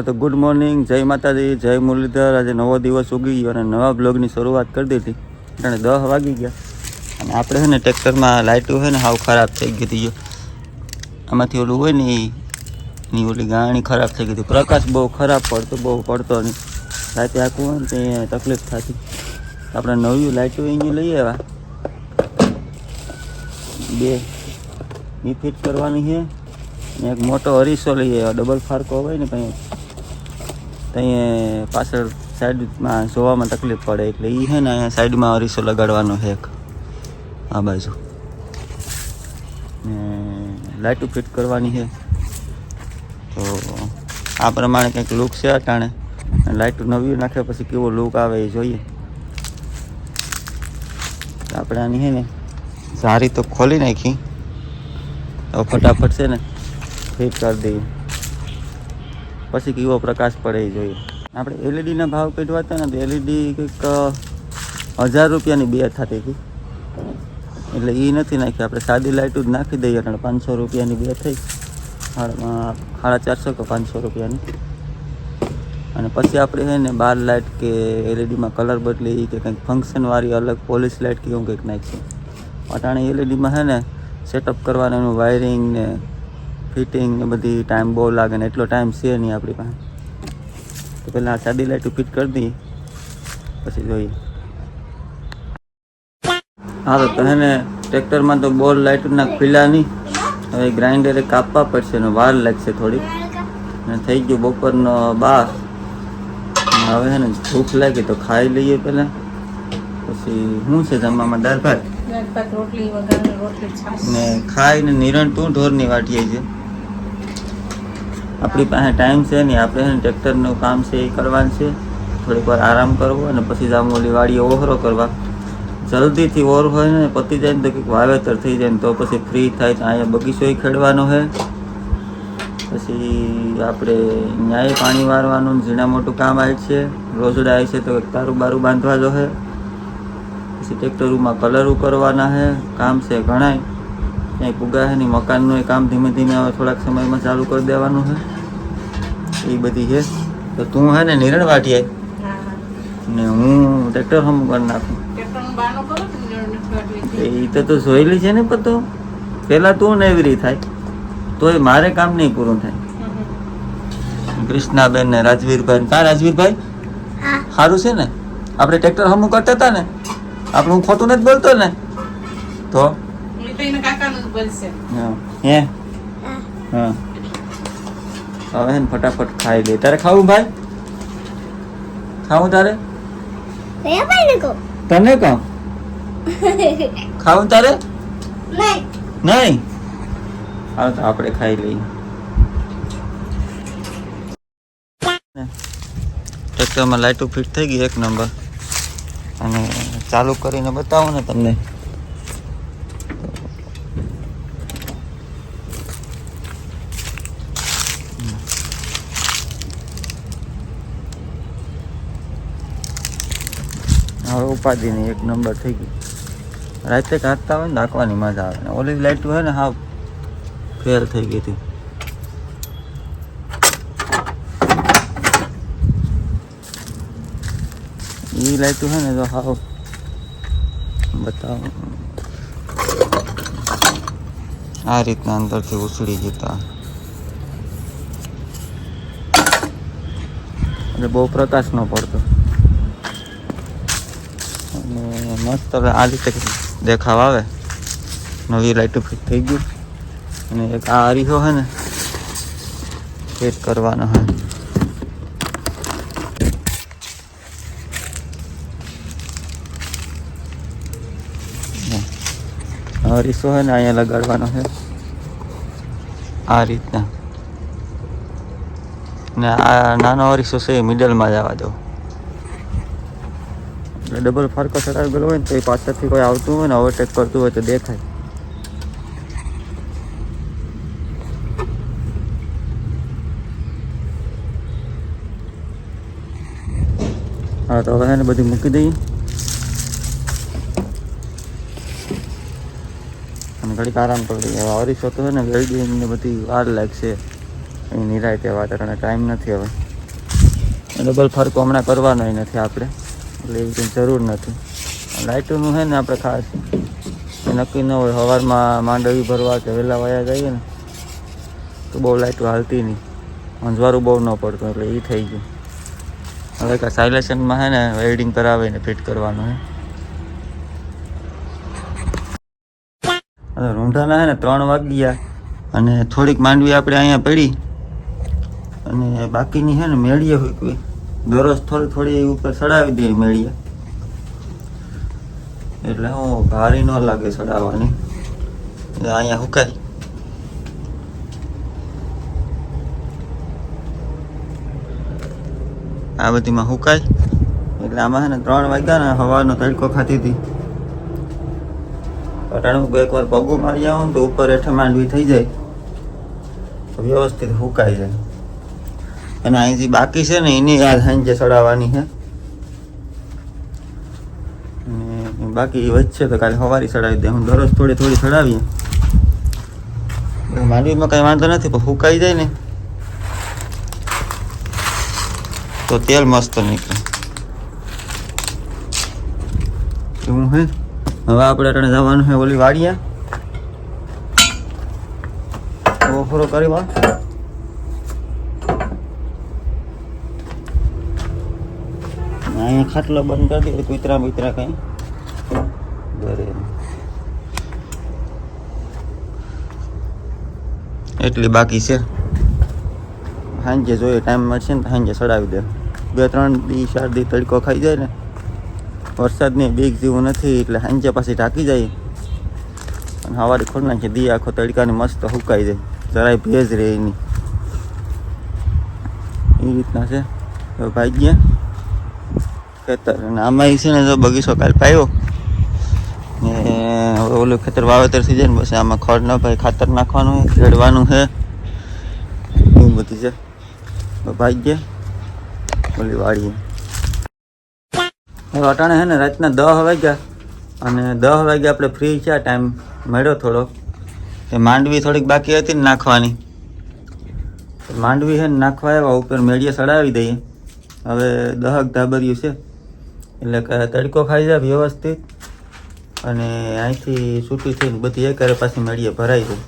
બધાને તો good morning જય માતાજી, જય મુરલીધર. આજે નવો દિવસ ઉગી ગયો અને નવા બ્લોગની શરૂઆત કરી દીધી. અને દહ વાગી ગયા. અને આપણે છે ને ટ્રેક્ટરમાં લાઇટું છે ને હાવ ખરાબ થઈ ગઈ હતી. આમાંથી ઓલું હોય ને એ ની ઓલી ગાણી ખરાબ થઈ ગઈ હતી. પ્રકાશ બહુ ખરાબ પડતો, બહુ પડતો નહીં. રાતે આખું હોય ને તે તકલીફ થતી. આપણે નવી લાઇટું અહીંયા લઈ આવ્યા. બે. ઈ ફિટ કરવાની છે. એક મોટો અરીસો લઈ આવ્યો. ડબલ ફારકો હોય ને કંઈ. ત્યાં પાછળ સાઈડમાં જોવામાં તકલીફ પડે એટલે એ છે ને અહીંયા સાઈડમાં અરીસો લગાડવાનો એક. આ બાજુ. ને લાઇટું ફિટ કરવાની છે. તો આ પ્રમાણે કંઈક લુક છે અટાણે. લાઇટ નવી નાખે પછી કેવો લુક આવે એ જોઈએ. આપણે આની છે ને સારી તો ખોલી નાખી. ફટાફટ છે ને ફિટ કરી દઈએ. પછી કેવો પ્રકાશ પડે જોઈએ. આપણે એલઈડીના ભાવ કાઢવા હતા ને, તો એલઈડી કંઈક હજાર રૂપિયાની બે થતી હતી. એટલે એ નથી નાખી આપણે સાદી લાઇટ જ નાખી દઈએ, એટલે પાંચસો રૂપિયાની બે થઈ. સાડા ચારસો કે પાંચસો રૂપિયાની. અને પછી આપણે છે ને બાર લાઇટ કે એલઈડીમાં કલર બદલી કે કંઈક ફંક્શનવાળી અલગ પોલીસ લાઇટ કે એવું કંઈક નાખીએ. અટાણે એલઈડીમાં છે ને સેટઅપ કરવાનું એનું વાયરિંગ ને ફિટિંગ ને બધી ટાઈમ બહુ લાગે ને એટલો ટાઈમ છે નહીં આપણી પાસે. તો પહેલાં આ સાદી લાઇટો ફિટ કરી દઈએ પછી જોઈએ. હા તો કહે ને ટ્રેક્ટરમાં તો બોલ લાઇટના ખીલા નહીં. હવે ગ્રાઇન્ડરે કાપવા પડશે ને વાર લાગશે થોડી અને થઈ ગયું બપોરનો બાર. હવે છે ને ભૂખ લાગી તો ખાઈ લઈએ પહેલાં. પછી શું છે જમવામાં દાળ ભાત? ને ખાઈને નિરણ તું ઢોરની વાટીએ છે. આપણી પાસે ટાઈમ છે નહીં આપણે છે ને ટ્રેક્ટરનું કામ છે એ કરવાનું છે. થોડીક વાર આરામ કરવો અને પછી જામ ઓલી વાડીએ ઓહરો કરવા. જલ્દીથી ઓર હોય ને પતી જાય ને તો કંઈક વાવેતર થઈ જાય ને તો પછી ફ્રી થાય તો અહીંયા બગીચોય ખેડવાનો છે. પછી આપણે ન્યાય પાણી વારવાનું ને ઝીણા મોટું કામ આવે છે. રોજડા આવે છે તો તારું બારું બાંધવા જો છે. પછી ટ્રેક્ટરોમાં કલરો કરવાના છે. કામ છે ઘણાય. ક્યાંય પુગા છે એ મકાનનું કામ ધીમે ધીમે હવે થોડાક સમયમાં ચાલુ કરી દેવાનું છે એ બધી છે તો તું હે ને નિરણ હા ને હું ટ્રેક્ટર હમ કરી નાખું. એ તો તું જોયેલી છે ને પતો પહેલાં તું ને એવી રીતે થાય. તોય મારે કામ નહીં પૂરું થાય. કૃષ્ણાબેન ને રાજવીરભાઈ કા રાજવીરભાઈ? સારું છે ને? આપણે ટ્રેક્ટર હમું કરતા હતા ને? આપણે હું ખોટું નથી બોલતો ને? તો? એ તો બનશે. હે. હા? હવે હે. ને ફટાફટ ખાઈ લે. તારે ખાવું ભાઈ? ખાવું તારે? તને કહું? ખાવું તારે. નહીં. હાલ તો આપણે ખાઈ લઈએ. ટ્રેક્ટરમાં લાઇટો ફિટ થઈ ગઈ એક નંબર. અને ચાલુ કરીને બતાવો ને તમને. હવે ઉપાધિની એક નંબર થઈ ગઈ. રાતે કાઢતા હોય ને નાખવાની મજા આવે. ને ઓલી લાઇટ હોય ને હાવ ફેલ થઈ ગઈ હતી. એ લાઇટ હોય ને તો હાવ બતાવો. આ રીતના અંદરથી ઉછળી જતા. એટલે બહુ પ્રકાશ ન પડતો અને મસ્ત હવે આ રીતે દેખાવ આવે. નવી લાઇટો ફિટ થઈ ગયું. અને એક આ અરીસો છે ને ફિટ કરવાનો હોય અરીસો છે ને અહીંયા લગાડવાનો છે આ રીતના. ને આ નાનો અરીસો છે એ મિડલમાં જવા એટલે ડબલ ફરકો ચડાવી ગયેલો હોય ને તો એ પાછળથી કોઈ આવતું હોય ને ઓવરટેક કરતું હોય તો દેખાય. હા, તો હવે એને બધું મૂકી દઈએ. અને ઘડીક આરામ કરી દઈએ. હવે અરીસો તો છે ને વેલ્ડિંગ ને બધી વાર લાગશે. એ નિરાય તે વાત ટાઈમ નથી હવે. ડબલ ફરકો હમણાં કરવાનો નથી આપણે. એટલે એવી કંઈ જરૂર નથી. લાઇટોનું છે ને આપણે ખાસ નક્કી ન હોય. સવારમાં માંડવી ભરવા કે વહેલા વાયા જઈએ ને, તો બહુ લાઇટો હાલતી નહીં. અંજવારું બહુ ન પડતું એટલે એ થઈ ગયું. હવે કાં સાયલેશનમાં છે ને, વેલ્ડિંગ કરાવીને ફિટ કરવાનું છે. રૂંઢાના છે ને, ત્રણ વાગ્યા અને થોડીક માંડવી આપણે અહીંયા પડી. અને બાકીની છે ને, મેળીએ હોય દરરોજ થોડી થોડી ઉપર ચડાવી દઈએ મેળીએ એટલે હું ભારી ન લાગે ચડાવવાની. અહીંયા હુકાય. આ બધીમાં હુકાય. એટલે આમાં છે ને ત્રણ વાગ્યા ને હવાનો તડકો ખાતી હતી. અટાણું એકવાર પગું મારી આવું તો ઉપર હેઠે માંડવી થઈ જાય. વ્યવસ્થિત હુકાઈ જાય. અને અહીંથી બાકી છે ને એની યાદ સાંજે ચડાવવાની છે અને બાકી એ વચ્ચે તો કાલે સવારી ચડાવી દે હું દરરોજ થોડી થોડી ચડાવીએ માંડવીમાં કઈ વાંધો નથી પણ હુકાઈ જાય ને તો તેલ મસ્ત નીકળે શું હે હવે આપણે અટાણે જવાનું છે ઓલી વાડિયા ઓફરો કરી વા અહીંયા ખાટલો બંધ કરી દે કૂતરા બુતરા કઈ. એટલી બાકી છે. સાંજે જોઈએ ટાઈમ મળશે ને સાંજે ચડાવી દે. બે, ત્રણ દી, ચાર દી તડકો ખાઈ જાય ને. વરસાદની બીક જેવું નથી, એટલે સાંજે પાછી ઢાંકી જાય. અને સવારે ખોલી નાખે દી આખો તડકાની મસ્ત સુકાઈ જાય. જરાય ભેજ રહે એની એ રીતના છે. ભાઈ ગયા ખેતર અને આમાં છે ને જો બગીચો કાલ પાયો ને ઓલું ખેતર વાવેતર થઈ જાય ને પછી આમાં ખડ ન ભાઈ, ખાતર નાખવાનું ખેડવાનું છે. એવું બધું છે. ભાગ્ય ઓલી વાડીએ. હવે અટાણે છે ને રાતના દસ વાગ્યા અને દસ વાગ્યા આપણે ફ્રી છે ટાઈમ મળ્યો થોડો. તે માંડવી થોડીક બાકી હતી ને નાખવાની. માંડવી છે ને નાખવા આવ્યા, ઉપર મેળીએ ચડાવી દઈએ. હવે દહક ધાબરિયું છે. એટલે કે તડકો ખાઈ જાય વ્યવસ્થિત અને અહીંથી છૂટી થઈને બધી એકારે પાછી મેળીએ, ભરાઈ જાય.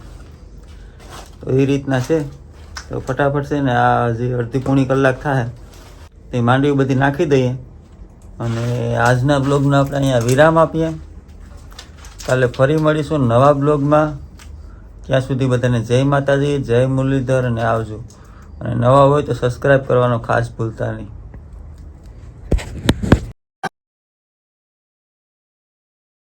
તો એ રીતના છે. તો ફટાફટ છે ને આ જે અડધી પોણી કલાક થાય, તે માંડવી બધી નાખી દઈએ. અને આજના બ્લોગનો આપણે અહીંયા વિરામ આપીએ. કાલે ફરી મળીશું નવા બ્લોગમાં. ત્યાં સુધી બધાને જય માતાજી, જય મુરલીધર અને આવજો. અને નવા હોય તો સબસ્ક્રાઈબ કરવાનો ખાસ ભૂલતા નહીં.